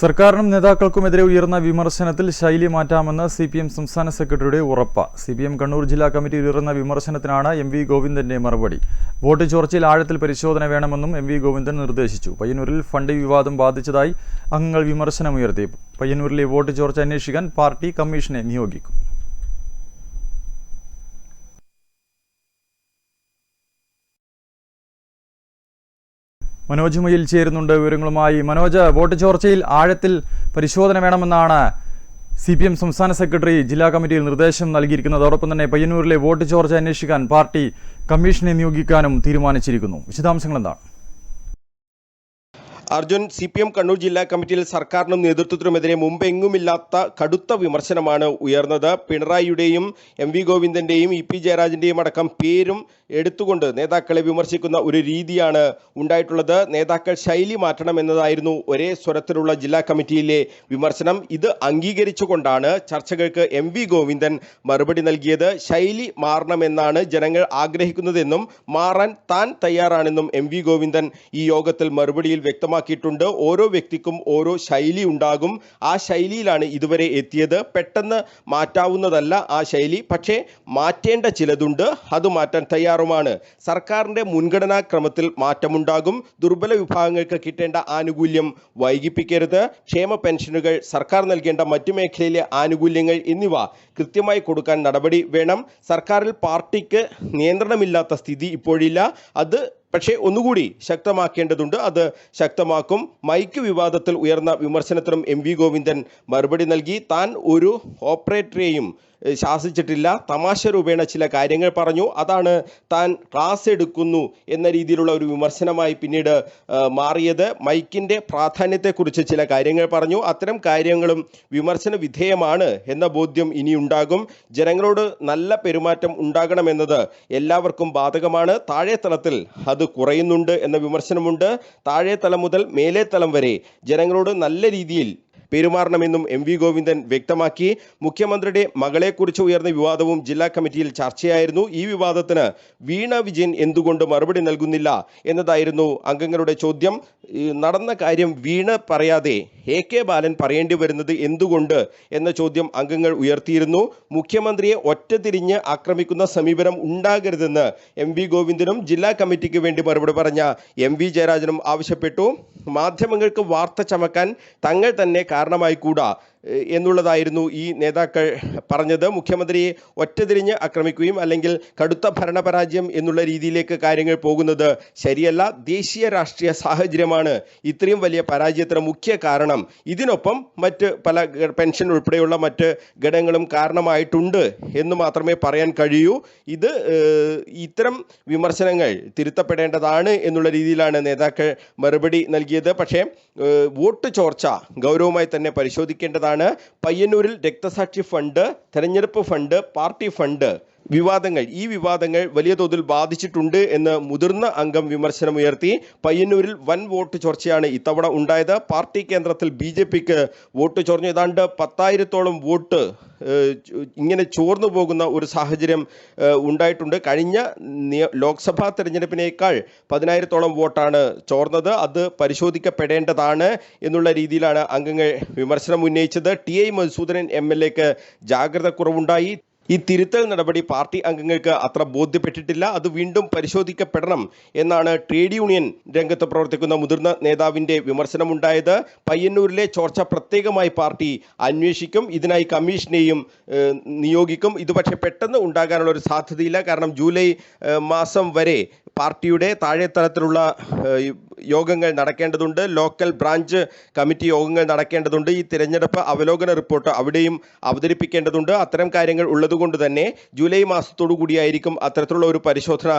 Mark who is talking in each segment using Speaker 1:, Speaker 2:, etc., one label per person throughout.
Speaker 1: സർക്കാരിനും നേതാക്കൾക്കുമെതിരെ ഉയർന്ന വിമർശനത്തിൽ ശൈലി മാറ്റാമെന്ന് സി പി എം സംസ്ഥാന സെക്രട്ടറിയുടെ ഉറപ്പ്. സി പി എം കണ്ണൂർ ജില്ലാ കമ്മിറ്റി ഉയർന്ന വിമർശനത്തിനാണ് എം വി ഗോവിന്ദന്റെ മറുപടി. വോട്ട് ചോർച്ചയിൽ ആഴത്തിൽ പരിശോധന വേണമെന്നും എം വി ഗോവിന്ദൻ നിർദ്ദേശിച്ചു. പയ്യന്നൂരിൽ ഫണ്ട് വിവാദം ബാധിച്ചതായി അംഗങ്ങൾ വിമർശനമുയർത്തി. പയ്യന്നൂരിലെ വോട്ട് ചോർച്ച അന്വേഷിക്കാൻ പാർട്ടി കമ്മീഷനെ നിയോഗിക്കും. മനോജ് മുയിൽ ചേരുന്നുണ്ട് വിവരങ്ങളുമായി. മനോജ് വോട്ട് ചോർച്ചയിൽ ആഴത്തിൽ പരിശോധന വേണമെന്നാണ് സി പി എം സംസ്ഥാന സെക്രട്ടറി ജില്ലാ കമ്മിറ്റിയിൽ നിർദ്ദേശം നൽകിയിരിക്കുന്നത്. അതോടൊപ്പം തന്നെ പയ്യന്നൂരിലെ വോട്ട് ചോർച്ച അന്വേഷിക്കാൻ പാർട്ടി കമ്മീഷനെ നിയോഗിക്കാനും തീരുമാനിച്ചിരിക്കുന്നു. വിശദാംശങ്ങൾ എന്താണ്?
Speaker 2: Arjun C P M Kannur ജില്ലാ കമ്മിറ്റിയിൽ സർക്കാരിനും നേതൃത്വത്തിനുമെതിരെ മുമ്പെങ്ങുമില്ലാത്ത കടുത്ത വിമർശനമാണ് ഉയർന്നത്. പിണറായിയുടെയും എം വി ഗോവിന്ദന്റെയും ഇ പി ജയരാജന്റെയും അടക്കം പേരും എടുത്തുകൊണ്ട് നേതാക്കളെ വിമർശിക്കുന്ന ഒരു രീതിയാണ് ഉണ്ടായിട്ടുള്ളത്. നേതാക്കൾ ശൈലി മാറ്റണം എന്നതായിരുന്നു ഒരേ സ്വരത്തിലുള്ള ജില്ലാ കമ്മിറ്റിയിലെ വിമർശനം. ഇത് അംഗീകരിച്ചുകൊണ്ടാണ് ചർച്ചകൾക്ക് എം വി ഗോവിന്ദൻ മറുപടി നൽകിയത്. ശൈലി മാറണമെന്നാണ് ജനങ്ങൾ ആഗ്രഹിക്കുന്നതെന്നും മാറാൻ താൻ തയ്യാറാണെന്നും എം വി ഗോവിന്ദൻ ഈ യോഗത്തിൽ മറുപടിയിൽ വ്യക്തമാക്കിയിട്ടുണ്ട്. ഓരോ വ്യക്തിക്കും ഓരോ ശൈലി ഉണ്ടാകും. ആ ശൈലിയിലാണ് ഇതുവരെ എത്തിയത്. പെട്ടെന്ന് മാറ്റാവുന്നതല്ല ആ ശൈലി. പക്ഷേ മാറ്റേണ്ട ചിലതുണ്ട്. അത് മാറ്റാൻ തയ്യാറുമാണ്. സർക്കാരിന്റെ മുൻഗണനാ ക്രമത്തിൽ മാറ്റമുണ്ടാകും. ദുർബല വിഭാഗങ്ങൾക്ക് കിട്ടേണ്ട ആനുകൂല്യം വൈകിപ്പിക്കരുത്. ക്ഷേമ പെൻഷനുകൾ സർക്കാർ നൽകേണ്ട മറ്റു മേഖലയിലെ ആനുകൂല്യങ്ങൾ എന്നിവ കൃത്യമായി കൊടുക്കാൻ നടപടി വേണം. സർക്കാരിൽ പാർട്ടിക്ക് നിയന്ത്രണമില്ലാത്ത സ്ഥിതി ഇപ്പോഴില്ല. അത് പക്ഷേ ഒന്നുകൂടി ശക്തമാക്കേണ്ടതുണ്ട്. അത് ശക്തമാക്കും. മൈക്ക് വിവാദത്തിൽ ഉയർന്ന വിമർശനത്തിനും എം വി ഗോവിന്ദൻ മറുപടി നൽകി. താൻ ഒരു ഓപ്പറേറ്ററെയും ശാസിച്ചിട്ടില്ല. തമാശ രൂപേണ ചില കാര്യങ്ങൾ പറഞ്ഞു. അതാണ് താൻ ക്ലാസ് എടുക്കുന്നു എന്ന രീതിയിലുള്ള ഒരു വിമർശനമായി പിന്നീട് മാറിയത്. മൈക്കിന്റെ പ്രാധാന്യത്തെക്കുറിച്ച് ചില കാര്യങ്ങൾ പറഞ്ഞു. അത്തരം കാര്യങ്ങളും വിമർശന വിധേയമാണ് എന്ന ബോധ്യം ഇനിയുണ്ടാകും. ജനങ്ങളോട് നല്ല പെരുമാറ്റം ഉണ്ടാകണമെന്നത് എല്ലാവർക്കും ബാധകമാണ്. താഴെ തലത്തിൽ അത് കുറയുന്നുണ്ട് എന്ന വിമർശനമുണ്ട്. താഴെ തലം മുതൽ മേലെ തലം വരെ ജനങ്ങളോട് നല്ല രീതിയിൽ പെരുമാറണമെന്നും എം വി ഗോവിന്ദൻ വ്യക്തമാക്കി. മുഖ്യമന്ത്രിയുടെ മകളെക്കുറിച്ച് ഉയർന്ന വിവാദവും ജില്ലാ കമ്മിറ്റിയിൽ ചർച്ചയായിരുന്നു. ഈ വിവാദത്തിന് വീണ വിജയൻ എന്തുകൊണ്ട് മറുപടി നൽകുന്നില്ല എന്നതായിരുന്നു അംഗങ്ങളുടെ ചോദ്യം. നടന്ന കാര്യം വീണ് പറയാതെ എ കെ ബാലൻ പറയേണ്ടി വരുന്നത് എന്തുകൊണ്ട് എന്ന ചോദ്യം അംഗങ്ങൾ ഉയർത്തിയിരുന്നു. മുഖ്യമന്ത്രിയെ ഒറ്റതിരിഞ്ഞ് ആക്രമിക്കുന്ന സമീപനം ഉണ്ടാകരുതെന്ന് എം വി ഗോവിന്ദനും ജില്ലാ കമ്മിറ്റിക്ക് വേണ്ടി മറുപടി പറഞ്ഞ എം വി ജയരാജനും ആവശ്യപ്പെട്ടു. മാധ്യമങ്ങൾക്ക് വാർത്ത ചമക്കാൻ തങ്ങൾ തന്നെ കാരണമായി കൂടാ. ഏഹ് എന്നുള്ളതായിരുന്നു ഈ നേതാക്കൾ പറഞ്ഞത്. മുഖ്യമന്ത്രിയെ ഒറ്റതിരിഞ്ഞ് ആക്രമിക്കുകയും അല്ലെങ്കിൽ കടുത്ത ഭരണപരാജയം എന്നുള്ള രീതിയിലേക്ക് കാര്യങ്ങൾ പോകുന്നത് ശരിയല്ല. ദേശീയ രാഷ്ട്രീയ സാഹചര്യമാണ് ഇത്രയും വലിയ പരാജയത്തിന് മുഖ്യ കാരണം. ഇതിനൊപ്പം മറ്റ് പല പെൻഷൻ ഉൾപ്പെടെയുള്ള മറ്റ് ഘടകങ്ങളും കാരണമായിട്ടുണ്ട് എന്ന് മാത്രമേ പറയാൻ കഴിയൂ. ഇത് ഇത്തരം വിമർശനങ്ങൾ തിരുത്തപ്പെടേണ്ടതാണ് എന്നുള്ള രീതിയിലാണ് നേതാക്കൾ മറുപടി നൽകിയത്. പക്ഷേ വോട്ട് ചോർച്ച ഗൗരവമായി തന്നെ പരിശോധിക്കേണ്ടതാണ് പയ്യന്നൂരിൽ രക്തസാക്ഷി ഫണ്ട് തെരഞ്ഞെടുപ്പ് ഫണ്ട് പാർട്ടി ഫണ്ട്. വിവാദങ്ങൾ ഈ വിവാദങ്ങൾ വലിയ തോതിൽ ബാധിച്ചിട്ടുണ്ട് എന്ന് മുതിർന്ന അംഗം വിമർശനമുയർത്തി പയ്യന്നൂരിൽ വൻ വോട്ട് ചോർച്ചയാണ് ഇത്തവണ ഉണ്ടായത്. പാർട്ടി കേന്ദ്രത്തിൽ ബി ജെ പിക്ക് വോട്ട് ചോർന്നു. ഏതാണ്ട് പത്തായിരത്തോളം വോട്ട് ഇങ്ങനെ ചോർന്നു പോകുന്ന ഒരു സാഹചര്യം ഉണ്ടായിട്ടുണ്ട്. കഴിഞ്ഞ ലോക്സഭാ തെരഞ്ഞെടുപ്പിനേക്കാൾ പതിനായിരത്തോളം വോട്ടാണ് ചോർന്നത്. അത് പരിശോധിക്കപ്പെടേണ്ടതാണ് എന്നുള്ള രീതിയിലാണ് അംഗങ്ങൾ വിമർശനം ഉന്നയിച്ചത്. T I Madhusoodanan M L എക്ക് ജാഗ്രത കുറവുണ്ടായി. ഈ തിരുത്തൽ നടപടി പാർട്ടി അംഗങ്ങൾക്ക് അത്ര ബോധ്യപ്പെട്ടിട്ടില്ല. അത് വീണ്ടും പരിശോധിക്കപ്പെടണം എന്നാണ് ട്രേഡ് യൂണിയൻ രംഗത്ത് പ്രവർത്തിക്കുന്ന മുതിർന്ന നേതാവിന്റെ വിമർശനമുണ്ടായത്. പയ്യന്നൂരിലെ ചോർച്ച പ്രത്യേകമായി പാർട്ടി അന്വേഷിക്കും ഇതിനായി കമ്മീഷനെയും നിയോഗിക്കും. ഇത് പക്ഷേ പെട്ടെന്ന് ഉണ്ടാകാനുള്ള ഒരു സാധ്യതയില്ല. കാരണം ജൂലൈ മാസം വരെ പാർട്ടിയുടെ താഴെത്തലത്തിലുള്ള യോഗങ്ങൾ നടക്കേണ്ടതുണ്ട്. ലോക്കൽ ബ്രാഞ്ച് കമ്മിറ്റി യോഗങ്ങൾ നടക്കേണ്ടതുണ്ട്. ഈ തിരഞ്ഞെടുപ്പ് അവലോകന റിപ്പോർട്ട് അവിടെയും അവതരിപ്പിക്കേണ്ടതുണ്ട്. അത്തരം കാര്യങ്ങൾ ഉള്ളതുകൊണ്ട് തന്നെ ജൂലൈ മാസത്തോടു കൂടിയായിരിക്കും അത്തരത്തിലുള്ള ഒരു പരിശോധന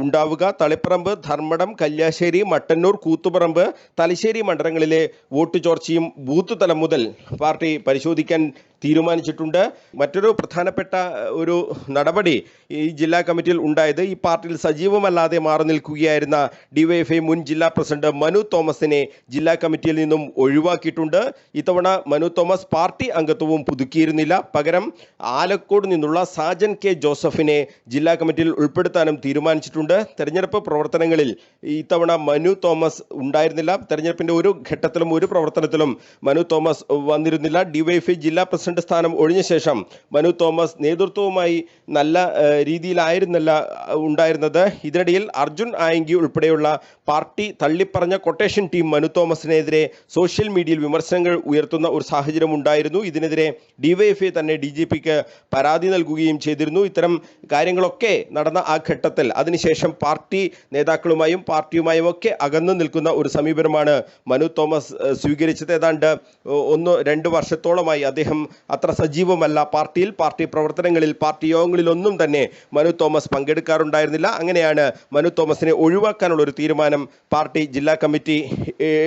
Speaker 2: ഉണ്ടാവുക. തളിപ്പറമ്പ് ധർമ്മടം കല്യാശ്ശേരി മട്ടന്നൂർ കൂത്തുപറമ്പ് തലശ്ശേരി മണ്ഡലങ്ങളിലെ വോട്ട് ചോർച്ചയും ബൂത്ത് തലം മുതൽ പാർട്ടി പരിശോധിക്കാൻ തീരുമാനിച്ചിട്ടുണ്ട്. മറ്റൊരു പ്രധാനപ്പെട്ട ഒരു നടപടി ഈ ജില്ലാ കമ്മിറ്റിയിൽ ഉണ്ടായത് ഈ പാർട്ടിയിൽ സജീവമല്ലാതെ മാറി നിൽക്കുകയായിരുന്ന ഡിവൈഎഫ്ഐ മുൻ ജില്ലാ പ്രസിഡന്റ് മനു തോമസിനെ ജില്ലാ കമ്മിറ്റിയിൽ നിന്നും ഒഴിവാക്കിയിട്ടുണ്ട്. ഇത്തവണ മനു തോമസ് പാർട്ടി അംഗത്വവും പുതുക്കിയിരുന്നില്ല. പകരം ആലക്കോട് നിന്നുള്ള സാജൻ കെ ജോസഫിനെ ജില്ലാ കമ്മിറ്റിയിൽ ഉൾപ്പെടുത്താനും തീരുമാനിച്ചിട്ടുണ്ട്. തെരഞ്ഞെടുപ്പ് പ്രവർത്തനങ്ങളിൽ ഇത്തവണ മനു തോമസ് ഉണ്ടായിരുന്നില്ല. തെരഞ്ഞെടുപ്പിന്റെ ഒരു ഘട്ടത്തിലും ഒരു പ്രവർത്തനത്തിലും മനു തോമസ് വന്നിരുന്നില്ല. ഡിവൈഎഫ്ഐ ജില്ലാ പ്രസിഡന്റ് സ്ഥാനം ഒഴിഞ്ഞ ശേഷം മനു തോമസ് നേതൃത്വവുമായി നല്ല രീതിയിലായിരുന്നല്ല ഉണ്ടായിരുന്നത്. ഇതിനിടയിൽ അർജുൻ ആയങ്കി ഉൾപ്പെടെയുള്ള പാർട്ടി തള്ളിപ്പറഞ്ഞ കൊട്ടേഷൻ ടീം മനു തോമസിനെതിരെ സോഷ്യൽ മീഡിയയിൽ വിമർശനങ്ങൾ ഉയർത്തുന്ന ഒരു സാഹചര്യം ഉണ്ടായിരുന്നു. ഇതിനെതിരെ ഡിവൈഎഫ്ഐ തന്നെ ഡി ജി പിക്ക് പരാതി നൽകുകയും ചെയ്തിരുന്നു. ഇത്തരം കാര്യങ്ങളൊക്കെ നടന്ന ആ ഘട്ടത്തിൽ അതിനുശേഷം പാർട്ടി നേതാക്കളുമായും പാർട്ടിയുമായും ഒക്കെ അകന്നു നിൽക്കുന്ന ഒരു സമീപനമാണ് മനു തോമസ് സ്വീകരിച്ചത്. ഏതാണ്ട് ഒന്ന് രണ്ട് വർഷത്തോളമായി അദ്ദേഹം അത്ര സജീവമല്ല. പാർട്ടിയിൽ പാർട്ടി പ്രവർത്തനങ്ങളിൽ പാർട്ടി യോഗങ്ങളിലൊന്നും തന്നെ മനു തോമസ് പങ്കെടുക്കാറുണ്ടായിരുന്നില്ല. അങ്ങനെയാണ് മനു തോമസിനെ ഒഴിവാക്കാനുള്ള ഒരു തീരുമാനം പാർട്ടി ജില്ലാ കമ്മിറ്റി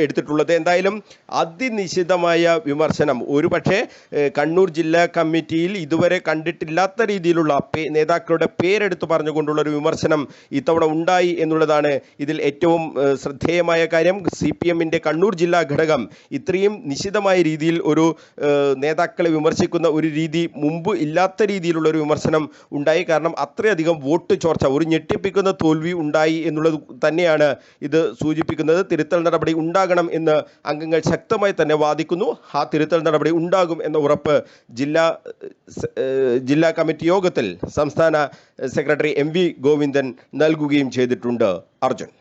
Speaker 2: എടുത്തിട്ടുള്ളത്. എന്തായാലും അതിനിശിതമായ വിമർശനം. ഒരുപക്ഷെ കണ്ണൂർ ജില്ലാ കമ്മിറ്റിയിൽ ഇതുവരെ കണ്ടിട്ടില്ലാത്ത രീതിയിലുള്ള നേതാക്കളുടെ പേരെടുത്ത് പറഞ്ഞുകൊണ്ടുള്ള ഒരു വിമർശനം ഇത്തവണ ഉണ്ടായി എന്നുള്ളതാണ് ഇതിൽ ഏറ്റവും ശ്രദ്ധേയമായ കാര്യം. സി പി എമ്മിന്റെ കണ്ണൂർ ജില്ലാ ഘടകം ഇത്രയും നിശിതമായ രീതിയിൽ ഒരു നേതാക്കളെ വിമർശിക്കുന്ന ഒരു രീതി മുമ്പ് ഇല്ലാത്ത രീതിയിലുള്ള ഒരു വിമർശനം ഉണ്ടായി. കാരണം അത്രയധികം വോട്ട് ചോർച്ച ഒരു ഞെട്ടിപ്പിക്കുന്ന തോൽവി ഉണ്ടായി എന്നുള്ളത് തന്നെയാണ് ഇത് സൂചിപ്പിക്കുന്നത്. തിരുത്തൽ നടപടി ഉണ്ടാകണം എന്ന് അംഗങ്ങൾ ശക്തമായി തന്നെ വാദിക്കുന്നു. ആ തിരുത്തൽ നടപടി ഉണ്ടാകും എന്ന ഉറപ്പ് ജില്ലാ ജില്ലാ കമ്മിറ്റി യോഗത്തിൽ സംസ്ഥാന സെക്രട്ടറി എം വി ഗോവിന്ദൻ നൽകുകയും ചെയ്തിട്ടുണ്ട്. അർജുൻ.